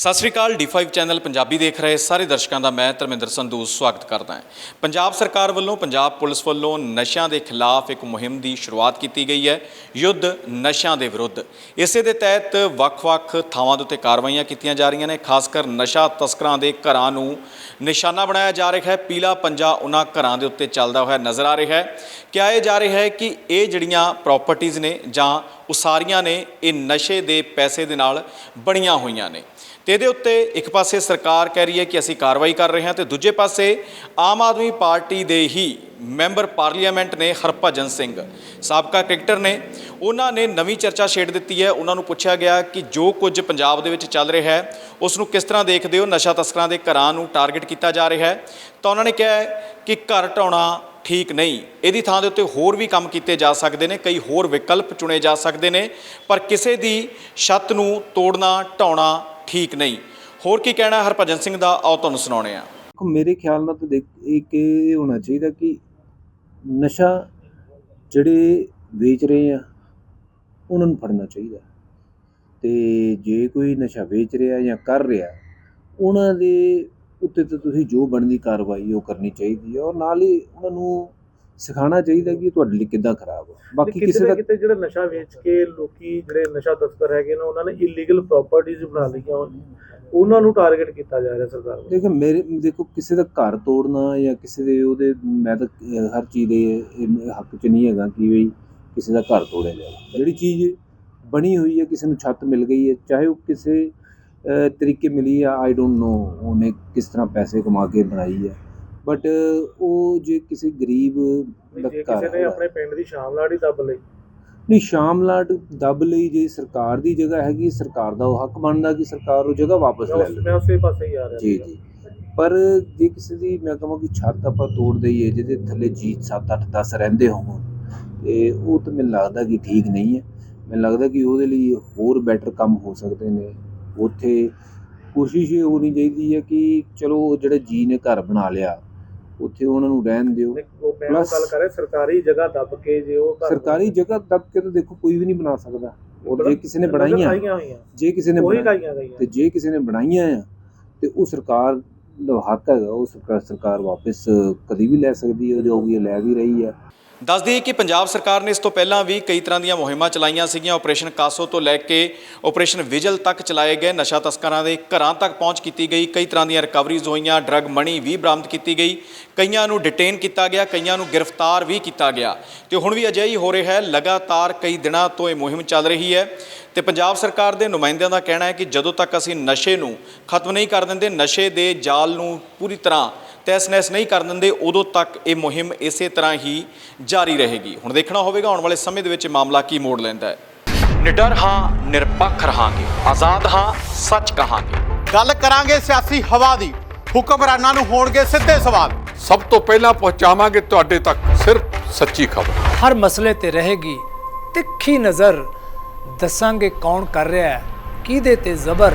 ਸਤਿ ਸ੍ਰੀ ਅਕਾਲ D5 channel Punjabi ਦੇਖ ਰਹੇ ਸਾਰੇ ਦਰਸ਼ਕਾਂ ਦਾ ਮੈਂ ਧਰਮਿੰਦਰ ਸੰਧੂ ਸਵਾਗਤ ਕਰਦਾ ਹਾਂ। ਪੰਜਾਬ ਸਰਕਾਰ ਵੱਲੋਂ ਪੰਜਾਬ ਪੁਲਿਸ ਵੱਲੋਂ ਨਸ਼ਿਆਂ ਦੇ ਖਿਲਾਫ ਇੱਕ ਮੁਹਿੰਮ ਦੀ ਸ਼ੁਰੂਆਤ ਕੀਤੀ ਗਈ ਹੈ, ਯੁੱਧ ਨਸ਼ਿਆਂ ਦੇ ਵਿਰੁੱਧ। ਇਸੇ ਦੇ ਤਹਿਤ ਵੱਖ-ਵੱਖ ਥਾਵਾਂ ਦੇ ਉੱਤੇ ਕਾਰਵਾਈਆਂ ਕੀਤੀਆਂ ਜਾ ਰਹੀਆਂ ਨੇ, ਖਾਸ ਕਰ ਨਸ਼ਾ ਤਸਕਰਾਂ ਦੇ ਘਰਾਂ ਨੂੰ ਨਿਸ਼ਾਨਾ ਬਣਾਇਆ ਜਾ ਰਿਹਾ ਹੈ, ਪੀਲਾ ਪੰਜਾ ਉਹਨਾਂ ਘਰਾਂ ਦੇ ਉੱਤੇ ਚੱਲਦਾ ਹੋਇਆ ਨਜ਼ਰ ਆ ਰਿਹਾ ਹੈ। ਕਿਹਾ ਇਹ ਜਾ ਰਿਹਾ ਹੈ ਕਿ ਇਹ ਜਿਹੜੀਆਂ ਪ੍ਰਾਪਰਟੀਆਂ ਨੇ ਜਾਂ ਉਸਾਰੀਆਂ ਨੇ ਇਹ ਨਸ਼ੇ ਦੇ ਪੈਸੇ ਦੇ ਨਾਲ ਬਣੀਆਂ ਹੋਈਆਂ ਨੇ। ਤੇ ਇਹਦੇ ਉੱਤੇ ਇੱਕ ਪਾਸੇ ਸਰਕਾਰ ਕਹਿ ਰਹੀ ਹੈ ਕਿ ਅਸੀਂ ਕਾਰਵਾਈ ਕਰ ਰਹੇ ਹਾਂ ਤੇ ਦੂਜੇ ਪਾਸੇ ਆਮ ਆਦਮੀ ਪਾਰਟੀ ਦੇ ਹੀ ਮੈਂਬਰ ਪਾਰਲੀਮੈਂਟ ਨੇ ਹਰਭਜਨ ਸਿੰਘ, ਸਾਬਕਾ ਕ੍ਰਿਕਟਰ ਨੇ। ਉਹਨਾਂ ਨੇ ਨਵੀਂ ਚਰਚਾ ਛੇੜ ਦਿੱਤੀ ਹੈ। ਉਹਨਾਂ ਨੂੰ ਪੁੱਛਿਆ ਗਿਆ ਕਿ ਜੋ ਕੁਝ ਪੰਜਾਬ ਦੇ ਵਿੱਚ ਚੱਲ ਰਿਹਾ ਹੈ, ਉਸ ਨੂੰ ਕਿਸ ਤਰ੍ਹਾਂ ਦੇਖਦੇ ਹੋ? ਨਸ਼ਾ ਤਸਕਰਾਂ ਦੇ ਘਰਾਂ ਨੂੰ ਟਾਰਗੇਟ ਕੀਤਾ ਜਾ ਰਿਹਾ ਹੈ। ਤਾਂ ਉਹਨਾਂ ਨੇ ਕਿਹਾ ਕਿ ਘਰ ਢਾਉਣਾ ਠੀਕ ਨਹੀਂ। ਇਹਦੀ ਥਾਂ ਦੇ ਉੱਤੇ ਹੋਰ ਵੀ ਕੰਮ ਕੀਤੇ ਜਾ ਸਕਦੇ ਨੇ, ਕਈ ਹੋਰ ਵਿਕਲਪ ਚੁਣੇ ਜਾ ਸਕਦੇ ਨੇ, ਪਰ ਕਿਸੇ ਦੀ ਛੱਤ ਨੂੰ ਤੋੜਨਾ, ਢਾਉਣਾ ਠੀਕ ਨਹੀਂ। ਹੋਰ ਕੀ ਕਹਿਣਾ ਹਰਭਜਨ ਸਿੰਘ ਦਾ? ਆਓ ਤੁਹਾਨੂੰ ਸੁਣਾਉਣੇ ਆ ਮੇਰੇ ਖਿਆਲ ਨਾਲ ਤਾਂ ਦੇਖ ਇਹ ਹੋਣਾ ਚਾਹੀਦਾ ਕਿ ਨਸ਼ਾ ਜਿਹੜੇ ਵੇਚ ਰਹੇ ਆ ਉਹਨਾਂ ਨੂੰ ਫੜਨਾ ਚਾਹੀਦਾ ਤੇ ਜੇ ਕੋਈ ਨਸ਼ਾ ਵੇਚ ਰਿਹਾ ਜਾਂ ਕਰ ਰਿਹਾ ਉਹਨਾਂ ਦੇ ਉੱਤੇ ਤਾਂ ਤੁਸੀਂ ਜੋ ਬਣਦੀ ਕਾਰਵਾਈ ਉਹ ਕਰਨੀ ਚਾਹੀਦੀ ਹੈ ਔਰ ਨਾਲ ਹੀ ਉਹਨਾਂ ਨੂੰ ਸਿਖਾਉਣਾ ਚਾਹੀਦਾ ਕਿ ਤੁਹਾਡੇ ਲਈ ਕਿੱਦਾਂ ਖਰਾਬ ਹੈ ਬਾਕੀ ਕਿਸੇ ਦਾ ਕਿਤੇ ਜਿਹੜਾ ਨਸ਼ਾ ਵੇਚ ਕੇ ਲੋਕੀ ਜਿਹੜੇ ਨਸ਼ਾ ਤਸਕਰ ਹੈਗੇ ਨੇ ਉਹਨਾਂ ਨੇ ਇਲੀਗਲ ਪ੍ਰਾਪਰਟੀਆਂ ਬਣਾ ਲਈਆਂ ਹੋਈਆਂ। ਉਹਨਾਂ ਨੂੰ ਟਾਰਗੇਟ ਕੀਤਾ ਜਾ ਰਿਹਾ ਸਰਕਾਰ ਵੱਲੋਂ। ਦੇਖੋ ਮੇਰੇ ਦੇਖੋ ਕਿਸੇ ਦਾ ਘਰ ਤੋੜਨਾ ਜਾਂ ਕਿਸੇ ਦੇ ਉਹਦੇ ਮੈਂ ਤਾਂ ਹਰ ਚੀਜ਼ ਦੇ ਹੱਕ 'ਚ ਨਹੀਂ ਹੈਗਾ ਕਿ ਵੀ ਕਿਸੇ ਦਾ ਘਰ ਤੋੜਿਆ ਜਾਵੇ। ਜਿਹੜੀ ਚੀਜ਼ ਬਣੀ ਹੋਈ ਹੈ ਕਿਸੇ ਨੂੰ ਛੱਤ ਮਿਲ ਗਈ ਹੈ ਚਾਹੇ ਉਹ ਕਿਸੇ ਤਰੀਕੇ ਮਿਲੀ ਆ ਆਈ ਡੋਨਟ ਨੋ ਉਹਨੇ ਕਿਸ ਤਰ੍ਹਾਂ ਪੈਸੇ ਕਮਾ ਕੇ ਬਣਾਈ ਹੈ। ਬਟ ਉਹ ਜੇ ਕਿਸੇ ਗਰੀਬ ਦਾ ਘਰ ਕਿਸੇ ਨੇ ਆਪਣੇ ਪਿੰਡ ਦੀ ਸ਼ਾਮਲਾੜੀ ਦੱਬ ਲਈ ਨਹੀਂ ਸ਼ਾਮਲਾਟ ਦੱਬ ਲਈ ਜੇ ਸਰਕਾਰ ਦੀ ਜਗ੍ਹਾ ਹੈਗੀ ਸਰਕਾਰ ਦਾ ਉਹ ਹੱਕ ਬਣਦਾ ਕਿ ਸਰਕਾਰ ਉਹ ਜਗ੍ਹਾ ਵਾਪਸ ਲੈ ਲਵੇ। ਮੈਂ ਉਸੇ ਪਾਸੇ ਹੀ ਆ ਰਿਹਾ ਜੀ। ਜੀ। ਪਰ ਜੇ ਕਿਸੇ ਦੀ ਮੈਂ ਕਹਾਂ ਕਿ ਛੱਤ ਆਪਾਂ ਤੋੜ ਦਈਏ ਜਿਹਦੇ ਥੱਲੇ ਜੀ 7 8 10 ਰਹਿੰਦੇ ਹੋਣ ਤੇ ਉਹ ਤਾਂ ਮੈਨੂੰ ਲੱਗਦਾ ਕਿ ਠੀਕ ਨਹੀਂ ਹੈ। ਮੈਨੂੰ ਲੱਗਦਾ ਕਿ ਉਹਦੇ ਲਈ ਹੋਰ ਬੈਟਰ ਕੰਮ ਹੋ ਸਕਦੇ ਨੇ। ਉੱਥੇ ਕੋਸ਼ਿਸ਼ ਇਹ ਹੋਣੀ ਚਾਹੀਦੀ ਹੈ ਕਿ ਚਲੋ ਜਿਹੜੇ ਜੀ ਨੇ ਘਰ ਬਣਾ ਲਿਆ ਉੱਥੇ ਉਹਨਾਂ ਨੂੰ ਰਹਿਣ ਦਿਓ। Plus- ਗੱਲ ਕਰ ਸਰਕਾਰੀ ਜਗ੍ਹਾ ਦੱਬ ਕੇ ਜੇ ਉਹ ਸਰਕਾਰੀ ਜਗ੍ਹਾ ਦੱਬ ਕੇ ਤਾਂ ਦੇਖੋ ਕੋਈ ਵੀ ਨਹੀਂ ਬਣਾ ਸਕਦਾ। ਔਰ ਜੇ ਕਿਸੇ ਨੇ ਬਣਾਈਆਂ ਜੇ ਕਿਸੇ ਨੇ ਤੇ ਜੇ ਕਿਸੇ ਨੇ ਬਣਾਈਆਂ ਆ ਤੇ ਉਹ ਸਰਕਾਰ ਦਾ ਹੱਕ ਹੈਗਾ ਉਹ ਸਰਕਾਰ ਵਾਪਸ ਕਦੀ ਵੀ ਲੈ ਸਕਦੀ ਹੈ ਜੋ ਵੀ ਲੈ ਵੀ ਰਹੀ ਹੈ। ਦੱਸ ਦਈਏ ਕਿ ਪੰਜਾਬ ਸਰਕਾਰ ਨੇ ਇਸ ਤੋਂ ਪਹਿਲਾਂ ਵੀ ਕਈ ਤਰ੍ਹਾਂ ਦੀਆਂ ਮੁਹਿੰਮਾਂ ਚਲਾਈਆਂ ਸੀਗੀਆਂ। ਆਪਰੇਸ਼ਨ ਕਾਸੋ ਤੋਂ ਲੈ ਕੇ ਆਪਰੇਸ਼ਨ ਵਿਜਲ ਤੱਕ ਚਲਾਏ ਗਏ। ਨਸ਼ਾ ਤਸਕਰਾਂ ਦੇ ਘਰਾਂ ਤੱਕ ਪਹੁੰਚ ਕੀਤੀ ਗਈ। ਕਈ ਤਰ੍ਹਾਂ ਦੀਆਂ ਰਿਕਵਰੀਜ਼ ਹੋਈਆਂ। ਡਰੱਗ ਮਣੀ ਵੀ ਬਰਾਮਦ ਕੀਤੀ ਗਈ। ਕਈਆਂ ਨੂੰ ਡਿਟੇਨ ਕੀਤਾ ਗਿਆ। ਕਈਆਂ ਨੂੰ ਗ੍ਰਿਫਤਾਰ ਵੀ ਕੀਤਾ ਗਿਆ। ਤੇ ਹੁਣ ਵੀ ਅਜਿਹੀ ਹੋ ਰਿਹਾ ਹੈ। ਲਗਾਤਾਰ ਕਈ ਦਿਨਾਂ ਤੋਂ ਇਹ ਮੁਹਿੰਮ ਚੱਲ ਰਹੀ ਹੈ। ਤੇ ਪੰਜਾਬ ਸਰਕਾਰ ਦੇ ਨੁਮਾਇੰਦਿਆਂ ਦਾ ਕਹਿਣਾ ਹੈ ਕਿ ਜਦੋਂ ਤੱਕ ਅਸੀਂ ਨਸ਼ੇ ਨੂੰ ਖਤਮ ਨਹੀਂ ਕਰ ਦਿੰਦੇ, ਨਸ਼ੇ ਦੇ ਜਾਲ ਨੂੰ ਪੂਰੀ ਤਰ੍ਹਾਂ ਤਹਿਸ-ਨਹਿਸ ਨਹੀਂ ਕਰ ਦਿੰਦੇ ਉਦੋਂ ਤੱਕ ਇਹ ਮੁਹਿੰਮ ਇਸੇ ਤਰ੍ਹਾਂ ਹੀ ਜਾਰੀ ਰਹੇਗੀ। ਹੁਣ ਦੇਖਣਾ ਹੋਵੇਗਾ ਆਉਣ ਵਾਲੇ ਸਮੇਂ ਦੇ ਵਿੱਚ ਮਾਮਲਾ ਕੀ ਮੋੜ ਲੈਂਦਾ ਹੈ। ਨਿਡਰ ਹਾਂ ਨਿਰਪੱਖ ਰਹਾਂਗੇ। ਆਜ਼ਾਦ ਹਾਂ ਸੱਚ ਕਹਾਂਗੇ। ਗੱਲ ਕਰਾਂਗੇ ਸਿਆਸੀ ਹਵਾ ਦੀ। ਹੁਕਮਰਾਨਾਂ ਨੂੰ ਹੋਣਗੇ ਸਿੱਧੇ ਸਵਾਲ। ਸਭ ਤੋਂ ਪਹਿਲਾਂ ਪਹੁੰਚਾਵਾਂਗੇ ਤੁਹਾਡੇ ਤੱਕ ਸਿਰਫ ਸੱਚੀ ਖਬਰ। ਹਰ ਮਸਲੇ ਤੇ ਰਹੇਗੀ ਤਿੱਖੀ ਨਜ਼ਰ। ਦੱਸਾਂਗੇ ਕੌਣ ਕਰ ਰਿਹਾ ਹੈ ਕਿਹਦੇ ਤੇ ਜ਼ਬਰ।